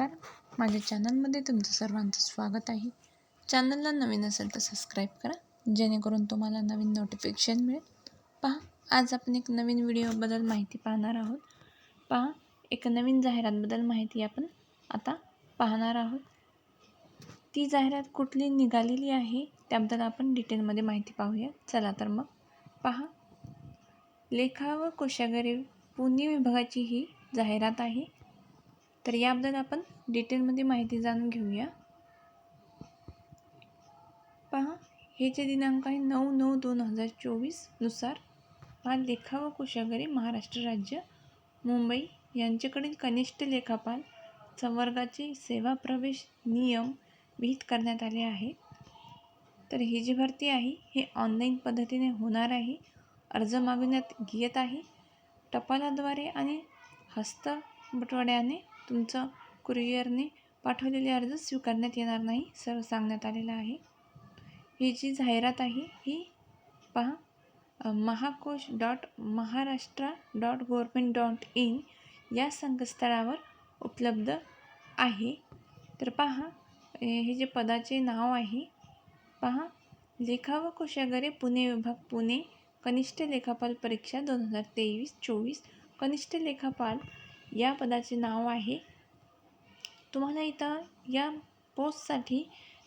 नमस्कार. माझ्या चॅनलमध्ये तुमचं सर्वांचं स्वागत आहे. चॅनलला नवीन असेल तर सबस्क्राईब करा जेणेकरून तुम्हाला नवीन नोटिफिकेशन मिळेल. पहा आज आपण एक नवीन व्हिडिओबद्दल माहिती पाहणार आहोत. पहा एक नवीन जाहिरातबद्दल माहिती आपण आता पाहणार आहोत. ती जाहिरात कुठली निघालेली आहे त्याबद्दल आपण डिटेलमध्ये माहिती पाहूया. चला तर मग पहा. लेखा व कोशागरी पुणे विभागाची ही जाहिरात आहे. तर याबद्दल आपण डिटेलमध्ये माहिती जाणून घेऊया. पहा हे जे दिनांक आहे नऊ नऊ दोन हजार चोवीसनुसार हा लेखा व कुशागरी महाराष्ट्र राज्य मुंबई यांच्याकडील कनिष्ठ लेखापाल संवर्गाचे सेवा प्रवेश नियम विहित करण्यात आले आहेत तर ही जी भरती आहे हे ऑनलाईन पद्धतीने होणार आहे अर्ज मागविण्यात येत आहे. टपालाद्वारे आणि हस्तबटवाड्याने तुमचं कुरिअरने पाठवलेले अर्ज स्वीकारण्यात येणार नाही सर्व सांगण्यात आलेलं आहे. ही जी जाहिरात आहे ही पहा Mahakosh dot Maharashtra dot government dot in या संकेतस्थळावर उपलब्ध आहे. तर पहा हे जे पदाचे नाव आहे पहा लेखा व कोशागरे पुणे विभाग पुणे कनिष्ठ लेखापाल परीक्षा दोन हजार तेवीस चोवीस कनिष्ठ लेखापाल या पदाचे नाव आहे. तुम्हाला इथं या पोस्टसाठी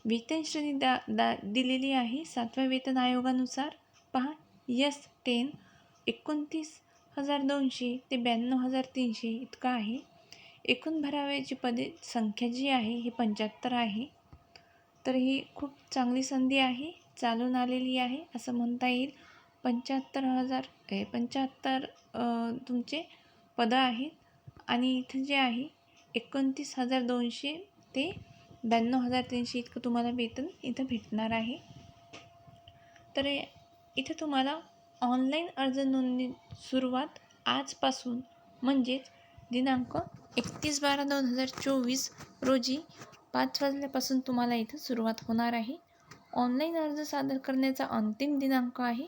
वेतन श्रेणी दा दा दिलेली आहे. सातव्या वेतन आयोगानुसार पहा यस टेन एकोणतीस हजार दोनशे ते ब्याण्णव हजार तीनशे इतकं आहे. एकूण भराव्याची पदे संख्या जी आहे ही पंच्याहत्तर आहे. तर ही खूप चांगली संधी आहे चालून आलेली आहे असं म्हणता येईल. पंच्याहत्तर हजार पंच्याहत्तर तुमचे पदं आहेत. आणि इथं जे आहे एकोणतीस हजार दोनशे ते ब्याण्णव हजार तीनशे इतकं तुम्हाला वेतन इथं भेटणार आहे. तर इथं तुम्हाला ऑनलाईन अर्ज नोंदणी सुरुवात आजपासून म्हणजेच दिनांक एकतीस बारा दोन हजार चोवीस रोजी पाच वाजल्यापासून तुम्हाला इथं सुरुवात होणार आहे. ऑनलाईन अर्ज सादर करण्याचा अंतिम दिनांक आहे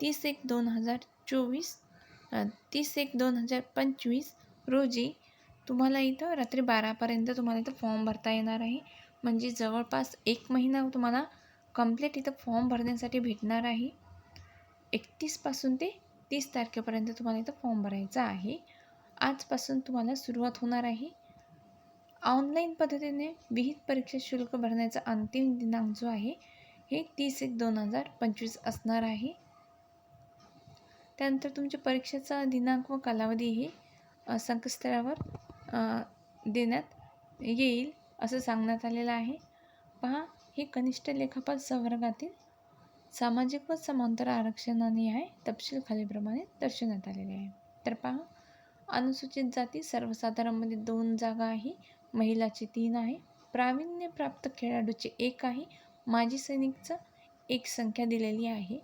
तीस एक दोन हजार चोवीस तीस एक दोन हजार पंचवीस रोजी तुम्हाला इथं रात्री बारापर्यंत तुम्हाला इथं फॉर्म भरता येणार आहे. म्हणजे जवळपास एक महिना तुम्हाला कंप्लीट इथं फॉर्म भरण्यासाठी भेटणार आहे. एकतीसपासून ते तीस तारखेपर्यंत तुम्हाला इथं फॉर्म भरायचा आहे. आजपासून तुम्हाला सुरुवात होणार आहे. ऑनलाईन पद्धतीने विहित परीक्षा शुल्क भरण्याचा अंतिम दिनांक जो आहे हे तीस एक दोन हजार पंचवीस असणार आहे. त्यानंतर तुमच्या परीक्षेचा दिनांक व कालावधी हे संकेतस्थळावर देण्यात येईल असं सांगण्यात आलेलं आहे. पहा हे कनिष्ठ लेखापाल संवर्गातील सामाजिक व समांतर आरक्षणाने आहे तपशील खालीप्रमाणे दर्शवण्यात आलेले आहे. तर पहा अनुसूचित जाती सर्वसाधारणमध्ये दोन जागा आहे महिलाचे तीन आहे प्रावीण्यप्राप्त खेळाडूचे एक आहे माजी सैनिकचं एक संख्या दिलेली आहे.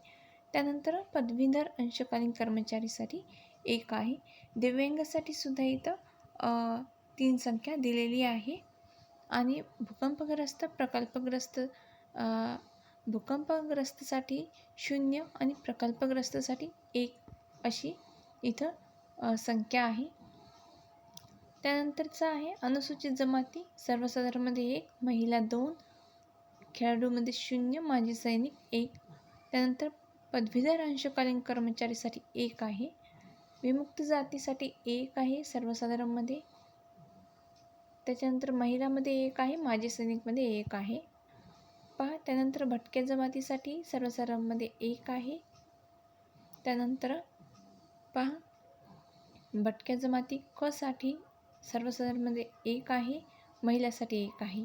त्यानंतर पदवीधर अंशकालीन कर्मचारीसाठी एक आहे. दिव्यांगासाठी सुद्धा इथं तीन संख्या दिलेली आहे. आणि भूकंपग्रस्त प्रकल्पग्रस्त भूकंपग्रस्तसाठी शून्य आणि प्रकल्पग्रस्तसाठी एक अशी इथं संख्या आहे. त्यानंतरचं आहे अनुसूचित जमाती. सर्वसाधारणमध्ये एक महिला दोन खेळाडूमध्ये शून्य माजी सैनिक एक. त्यानंतर पदवीधर अंशकालीन कर्मचारीसाठी एक आहे. विमुक्त जातीसाठी एक आहे सर्वसाधारणमध्ये. त्याच्यानंतर महिलामध्ये एक आहे माजी सैनिकमध्ये एक आहे. पहा त्यानंतर भटक्या जमातीसाठी सर्वसाधारणमध्ये एक आहे. त्यानंतर पहा भटक्या जमाती कसाठी सर्वसाधारणमध्ये एक आहे महिलासाठी एक आहे.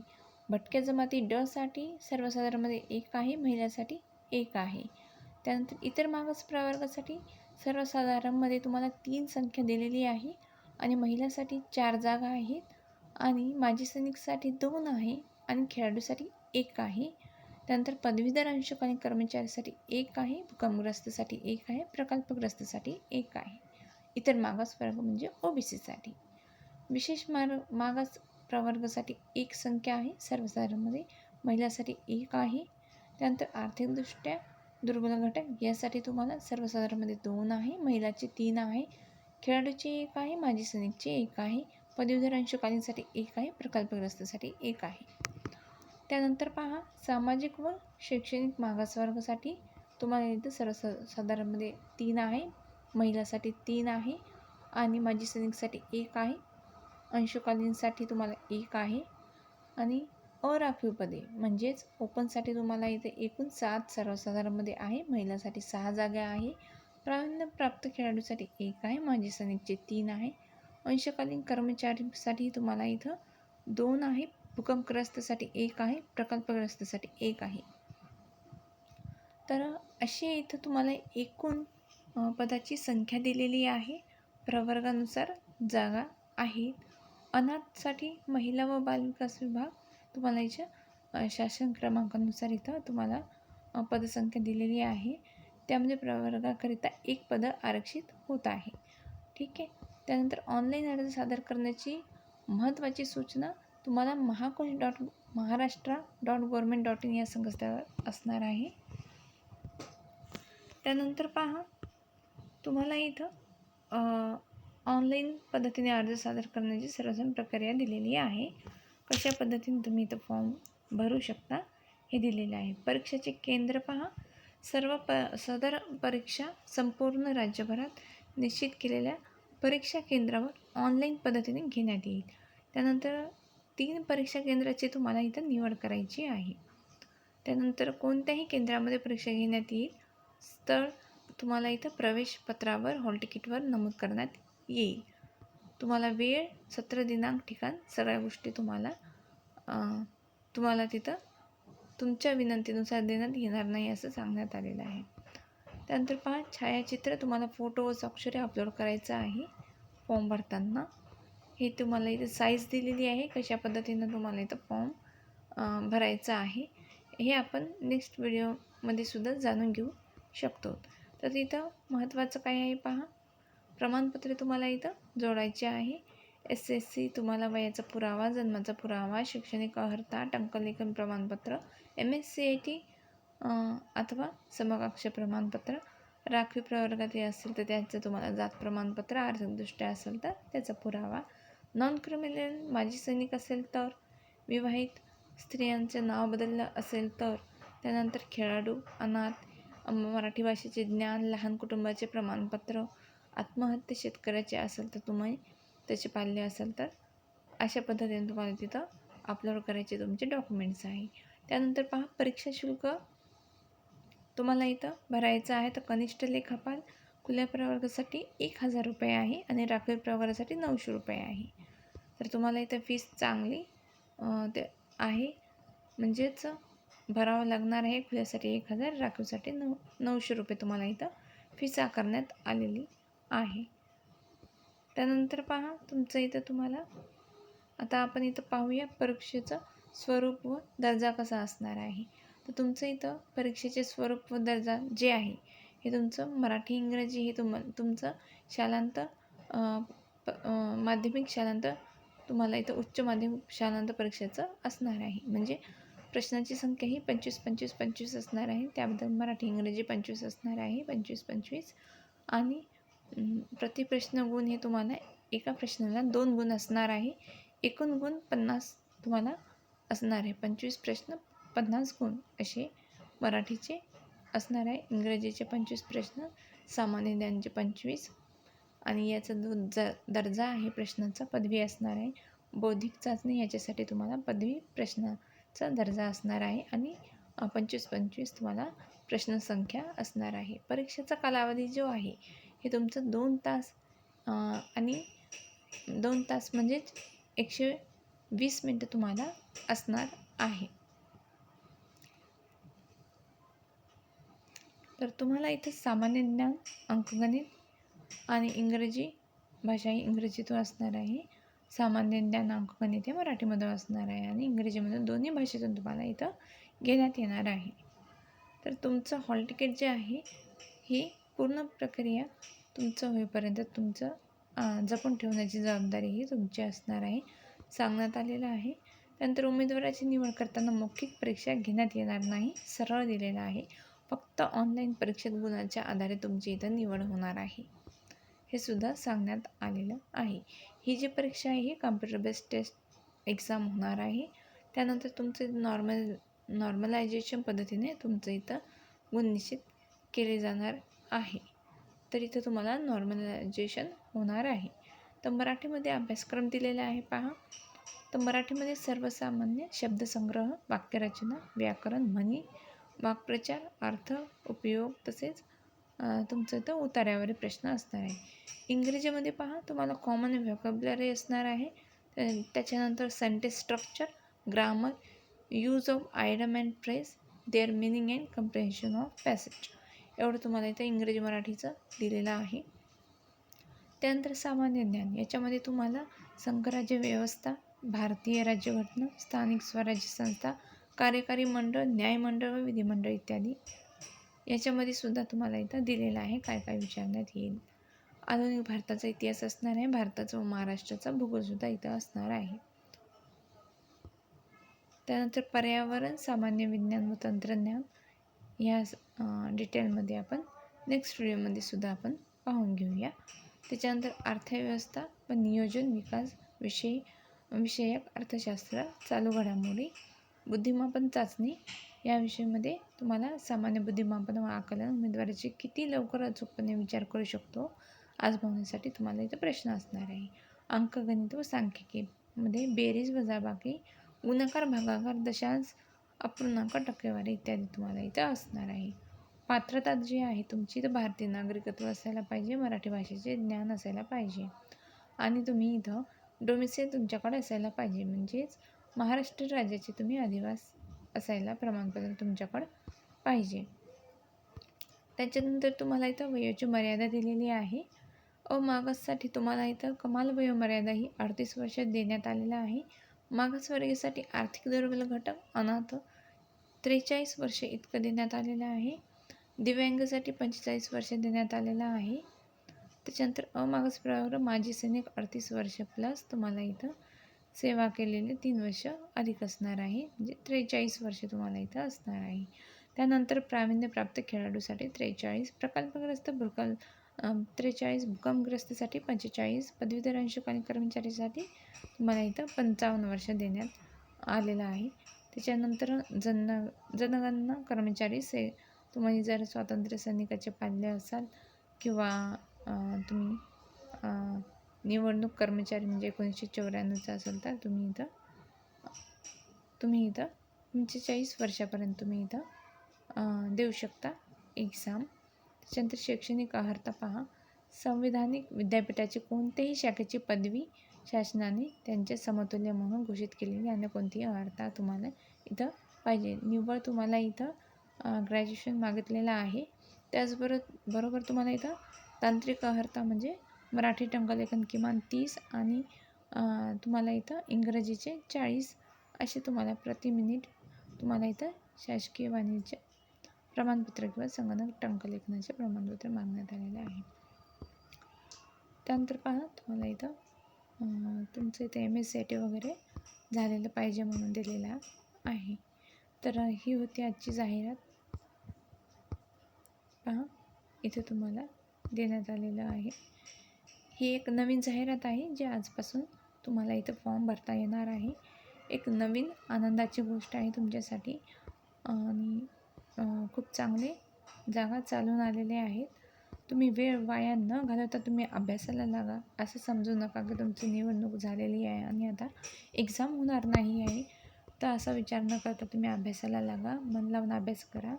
भटक्या जमाती डसाठी सर्वसाधारणमध्ये एक आहे महिलासाठी एक आहे. त्यानंतर इतर मागास प्रवर्गासाठी सर्वसाधारणमध्ये तुम्हाला तीन संख्या दिलेली आहे आणि महिलासाठी चार जागा आहेत आणि माजी सैनिकसाठी दोन आहे आणि खेळाडूसाठी एक आहे. त्यानंतर पदवीधर अंशकालीन कर्मचाऱ्यासाठी एक आहे भूकंपग्रस्तसाठी एक आहे प्रकल्पग्रस्तसाठी एक आहे. इतर मागास वर्ग म्हणजे ओ बी सीसाठी विशेष मार मागास प्रवर्गासाठी एक संख्या आहे सर्वसाधारणमध्ये महिलासाठी एक आहे. त्यानंतर आर्थिकदृष्ट्या दुर्बल घटक यासाठी तुम्हाला सर्वसाधारणमध्ये दोन आहे महिलाचे तीन आहे खेळाडूचे एक आहे माजी सैनिकचे एक आहे पदवीधर अंशकालीनसाठी एक आहे प्रकल्पग्रस्तसाठी एक आहे. त्यानंतर पहा सामाजिक व शैक्षणिक मागासवर्गासाठी तुम्हाला इथं सर्वसा साधारणमध्ये तीन आहे महिलासाठी तीन आहे आणि माजी सैनिकसाठी एक आहे अंशकालीनसाठी तुम्हाला एक आहे आणि अराखीव पदे म्हणजेच ओपनसाठी तुम्हाला इथे एकूण सात सर्वसाधारणमध्ये आहे. महिलांसाठी सहा जागा आहे. प्रावीण्यप्राप्त खेळाडूसाठी एक आहे. माजी सैनिकचे तीन आहे. अंशकालीन कर्मचारीसाठी तुम्हाला इथं दोन आहे. भूकंपग्रस्तसाठी एक आहे. प्रकल्पग्रस्तसाठी एक आहे. तर अशी इथं तुम्हाला एकूण पदाची संख्या दिलेली आहे. प्रवर्गानुसार जागा आहेत अनाथसाठी महिला व बालविकास विभाग तुम्हाला याच्या शासन क्रमांकानुसार इथं तुम्हाला पदसंख्या दिलेली आहे. त्यामध्ये प्रवर्गाकरिता एक पद आरक्षित होत आहे. ठीक आहे? त्यानंतर ऑनलाईन अर्ज सादर करण्याची महत्त्वाची सूचना तुम्हाला Mahakosh dot Maharashtra dot government dot in या संकेतस्थळावर असणार आहे. त्यानंतर पहा तुम्हाला इथं ऑनलाईन पद्धतीने अर्ज सादर करण्याची सर्वजण प्रक्रिया दिलेली आहे. कशा पद्धतीने तुम्ही इथं फॉर्म भरू शकता हे दिलेलं आहे. परीक्षेचे केंद्र पहा. सर्व प सदर परीक्षा संपूर्ण राज्यभरात निश्चित केलेल्या परीक्षा केंद्रावर ऑनलाईन पद्धतीने घेण्यात येईल. त्यानंतर तीन परीक्षा केंद्राची तुम्हाला इथं निवड करायची आहे. त्यानंतर कोणत्याही केंद्रामध्ये परीक्षा घेण्यात येईल स्थळ तुम्हाला इथं प्रवेशपत्रावर हॉल तिकीटवर नमूद करण्यात येईल. तुम्हाला वेळ सत्र दिनांक ठिकाण सगळ्या गोष्टी तुम्हाला तुम्हाला तिथं तुमच्या विनंतीनुसार देण्यात येणार नाही असं सांगण्यात आलेलं आहे. त्यानंतर पहा छायाचित्र तुम्हाला फोटो व स्वाक्षरी अपलोड करायचं आहे. फॉर्म भरताना. हे तुम्हाला इथं साईज दिलेली आहे. कशा पद्धतीनं तुम्हाला इथं फॉर्म भरायचा आहे. हे आपण नेक्स्ट व्हिडिओमध्ये सुद्धा जाणून घेऊ शकतो. तर इथं महत्त्वाचं काय आहे पहा. प्रमाणपत्रे तुम्हाला इथं जोडायचे आहे. एस एस सी तुम्हाला वयाचा पुरावा जन्माचा पुरावा शैक्षणिक अर्हता टंकलेखन प्रमाणपत्र M S C I T अथवा समकक्ष प्रमाणपत्र. राखीव प्रवर्गात हे असेल तर त्याचं तुम्हाला जात प्रमाणपत्र आर्थिकदृष्ट्या असेल तर त्याचा पुरावा. नॉन क्रिमिनल माजी सैनिक असेल तर विवाहित स्त्रियांचं नाव बदललं असेल तर त्यानंतर खेळाडू अनाथ मराठी भाषेचे ज्ञान लहान कुटुंबाचे प्रमाणपत्र आत्महत्या शेतकऱ्याची असेल तर तुम्ही त्याचे पाल्य असेल तर अशा पद्धतीने तुम्हाला तिथं अपलोड करायचे तुमचे डॉक्युमेंट्स आहे. त्यानंतर पहा परीक्षा शुल्क तुम्हाला इथं भरायचं आहे. तर कनिष्ठ लेखापाल खुल्या प्रवर्गासाठी एक हजार रुपये आहे आणि राखीव प्रवर्गासाठी नऊशे रुपये आहे. तर तुम्हाला इथं फीस चांगली ते आहे. म्हणजेच भरावं लागणार आहे. खुल्यासाठी एक हजार राखीवसाठी नऊ नऊशे रुपये तुम्हाला इथं फीस आकारण्यात आलेली आहे. त्यानंतर पहा तुमचं इथं तुम्हाला आता आपण इथं पाहूया परीक्षेचं स्वरूप व दर्जा कसा असणार आहे. तर तुमचं इथं परीक्षेचे स्वरूप व दर्जा जे आहे हे तुमचं मराठी इंग्रजी हे तुम तुमचं शालांत प माध्यमिक शालांत तुम्हाला इथं उच्च माध्यमिक शालांत परीक्षेचं असणार आहे. म्हणजे प्रश्नाची संख्या ही पंचवीस पंचवीस पंचवीस असणार आहे. त्याबद्दल मराठी इंग्रजी पंचवीस असणार आहे पंचवीस पंचवीस. आणि प्रतिप्रश्न गुण हे तुम्हाला एका प्रश्नाला दोन गुण असणार आहे. एकूण गुण पन्नास तुम्हाला असणार आहे. पंचवीस प्रश्न पन्नास गुण असे मराठीचे असणार आहे. इंग्रजीचे पंचवीस प्रश्न सामान्य ज्ञानचे पंचवीस आणि याचा जो ज दर्जा आहे प्रश्नाचा पदवी असणार आहे. बौद्धिक चाचणी याच्यासाठी तुम्हाला पदवी प्रश्नाचा दर्जा असणार आहे आणि पंचवीस पंचवीस तुम्हाला प्रश्नसंख्या असणार आहे. परीक्षेचा कालावधी जो आहे हे तुमचं दोन तास आणि दोन तास म्हणजेच एकशे वीस मिनटं तुम्हाला असणार आहे. तर तुम्हाला इथं सामान्य ज्ञान अंकगणित आणि इंग्रजी भाषा ही इंग्रजीतून असणार आहे. सामान्य ज्ञान अंकगणित हे मराठीमधून असणार आहे आणि इंग्रजीमधून दोन्ही भाषेतून तुम्हाला इथं घेण्यात येणार आहे. तर तुमचं हॉल तिकीट जे आहे ही पूर्ण प्रक्रिया तुमचं होईपर्यंत तुमचं जपून ठेवण्याची जबाबदारी ही तुमची असणार आहे. सांगण्यात आलेलं आहे. त्यानंतर उमेदवाराची निवड करताना मौखिक परीक्षा घेण्यात येणार नाही सरळ दिलेलं आहे. फक्त ऑनलाईन परीक्षेत गुणांच्या आधारे तुमची इथं निवड होणार आहे. हे सुद्धा सांगण्यात आलेलं आहे. ही जी परीक्षा आहे ही कम्प्युटर बेस्ड टेस्ट एक्झाम होणार आहे. त्यानंतर तुमचं नॉर्मल नॉर्मलायझेशन पद्धतीने तुमचं इथं गुण निश्चित केले जाणार आहे. तर इथं तुम्हाला नॉर्मलायझेशन होणार आहे. तर मराठीमध्ये अभ्यासक्रम दिलेला आहे पहा. तर मराठीमध्ये सर्वसामान्य शब्दसंग्रह वाक्यरचना व्याकरण म्हणी वाक्प्रचार अर्थ उपयोग तसेच तुमचं इथं उतार्यावरील प्रश्न असणार आहे. इंग्रजीमध्ये पहा तुम्हाला कॉमन व्हॅकॅब्युलरी असणार आहे. त्याच्यानंतर sentence structure grammar use of idiom and phrase their meaning and comprehension of passage एवढं तुम्हाला इथं इंग्रजी मराठीचं दिलेलं आहे. त्यानंतर सामान्य ज्ञान. याच्यामध्ये तुम्हाला संघराज्य व्यवस्था भारतीय राज्यघटना स्थानिक स्वराज्य संस्था कार्यकारी मंडळ न्यायमंडळ व विधिमंडळ इत्यादी. याच्यामध्ये सुद्धा तुम्हाला इथं दिलेलं आहे काय काय विचारण्यात येईल. आधुनिक भारताचा इतिहास असणार आहे. भारताचा व महाराष्ट्राचा भूगोलसुद्धा इथं असणार आहे. त्यानंतर पर्यावरण सामान्य विज्ञान व तंत्रज्ञान ह्या डिटेलमध्ये आपण नेक्स्ट व्हिडिओमध्ये सुद्धा आपण पाहून घेऊया. त्याच्यानंतर अर्थव्यवस्था व नियोजन विकास विषयी विषयक अर्थशास्त्र चालू घडामोडी बुद्धिमापन चाचणी या विषयामध्ये तुम्हाला सामान्य बुद्धिमापन व आकलन उमेदवाराचे किती लवकर अचूकपणे विचार करू शकतो आज पाहण्यासाठी तुम्हाला इथं प्रश्न असणार आहे. अंकगणित व सांख्यिकीमध्ये बेरीज वजाबाकी गुणाकार भागाकार दशांश अपूर्णांक टक्केवारी इत्यादी तुम्हाला इथं असणार आहे. पात्रता जी आहे तुमची तर भारतीय नागरिकत्व असायला पाहिजे मराठी भाषेचे ज्ञान असायला पाहिजे. आणि तुम्ही इथं डोमिसाईल तुमच्याकडे असायला पाहिजे म्हणजेच महाराष्ट्र राज्याचे तुम्ही अधिवास असायला प्रमाणपत्र तुमच्याकडं पाहिजे. त्याच्यानंतर तुम्हाला इथं वयोची मर्यादा दिलेली आहे. अमागाससाठी तुम्हाला इथं कमाल वयोमर्यादा ही अडतीस वर्षात देण्यात आलेला आहे. मागासवर्गीयसाठी आर्थिक दुर्बल घटक अनाथ त्रेचाळीस वर्षे इतकं देण्यात आलेलं आहे. दिव्यांगसाठी पंचेचाळीस वर्ष देण्यात आलेलं आहे. त्याच्यानंतर अमागास प्रवर्ग माजी सैनिक अडतीस वर्ष प्लस तुम्हाला इथं सेवा केलेले तीन वर्ष अधिक असणार आहे. म्हणजे त्रेचाळीस वर्ष तुम्हाला इथं असणार आहे. त्यानंतर प्रावीण्यप्राप्त खेळाडूसाठी त्रेचाळीस प्रकल्पग्रस्त भूकल त्रेचाळीस भूकंपग्रस्तीसाठी पंचेचाळीस पदवीधर अंशकालीन कर्मचारीसाठी तुम्हाला इथं पंचावन्न वर्ष देण्यात आलेलं आहे. त्याच्यानंतर जन जनगणना कर्मचारी से तुम्ही जर स्वातंत्र्य सैनिकाचे पाल्य असाल किंवा तुम्ही निवडणूक कर्मचारी म्हणजे एकोणीसशे चौऱ्याण्णवचा असेल तर तुम्ही इथं तुम्ही इथं पंचेचाळीस वर्षापर्यंत तुम्ही इथं देऊ शकता एक्झाम त्याच्यानंतर शैक्षणिक अर्हता पहा. संविधानिक विद्यापीठाची कोणत्याही शाखेची पदवी शासनाने त्यांचे समतुल्य म्हणून घोषित केलेली अन्य कोणतीही अर्हता तुम्हाला इथं पाहिजे. निव्वळ तुम्हाला इथं ग्रॅज्युएशन मागितलेलं आहे. त्याचबरोबर बरोबर तुम्हाला इथं तांत्रिक अर्हता म्हणजे मराठी टंकलेखन किमान तीस आणि तुम्हाला इथं इंग्रजीचे चाळीस असे तुम्हाला प्रति मिनिट तुम्हाला इथं शासकीय वाणिज्य प्रमाणपत्र किंवा संगणक टंकलेखनाचे प्रमाणपत्र मागण्यात आलेले आहे. त्यानंतर पहा तुम्हाला इथं तुमचं इथे एम एस सी टी वगैरे झालेलं पाहिजे म्हणून दिलेला आहे. तर ही होती आजची जाहिरात. पहा इथे तुम्हाला देण्यात आलेलं आहे. ही एक नवीन जाहिरात आहे जी आजपासून तुम्हाला इथं फॉर्म भरता येणार आहे. एक नवीन आनंदाची गोष्ट आहे तुमच्यासाठी. आणि खूप चांगले जागा चालून आलेले आहेत. तुम्ही वेळ वाया न घालवता तुम्ही अभ्यासाला लागा. असं समजू नका की तुमची निवडणूक झालेली आहे आणि आता एक्झाम होणार नाही आहे. तर असा विचार न करता तुम्ही अभ्यासाला लागा. मन लावून अभ्यास करा.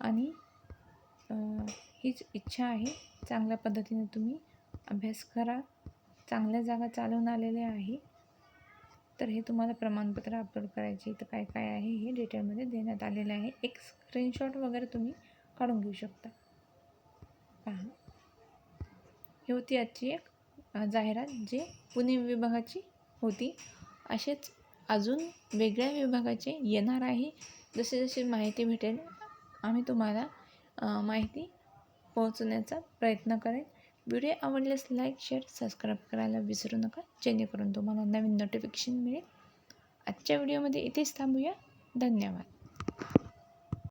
आणि हीच इच्छा आहे. चांगल्या पद्धतीने तुम्ही अभ्यास करा. चांगल्या जागा चालवून आलेल्या आहे. तर हे तुम्हाला प्रमाणपत्र अपलोड करायचे तर काय काय आहे हे डिटेलमध्ये देण्यात आलेलं आहे. एक स्क्रीनशॉट वगैरे तुम्ही काढून घेऊ शकता. पहा ही होती आजची एक जाहिरात जे पुणे विभागाची होती. असेच अजून वेगळ्या विभागाचे येणार आहे. जसे जशी माहिती भेटेल आम्ही तुम्हाला माहिती पोहोचवण्याचा प्रयत्न करेन. व्हिडिओ आवडल्यास लाईक शेअर सबस्क्राईब करायला विसरू नका. जेणेकरून तुम्हाला नवीन नोटिफिकेशन मिळेल. आजच्या व्हिडिओमध्ये इथेच थांबूया. धन्यवाद.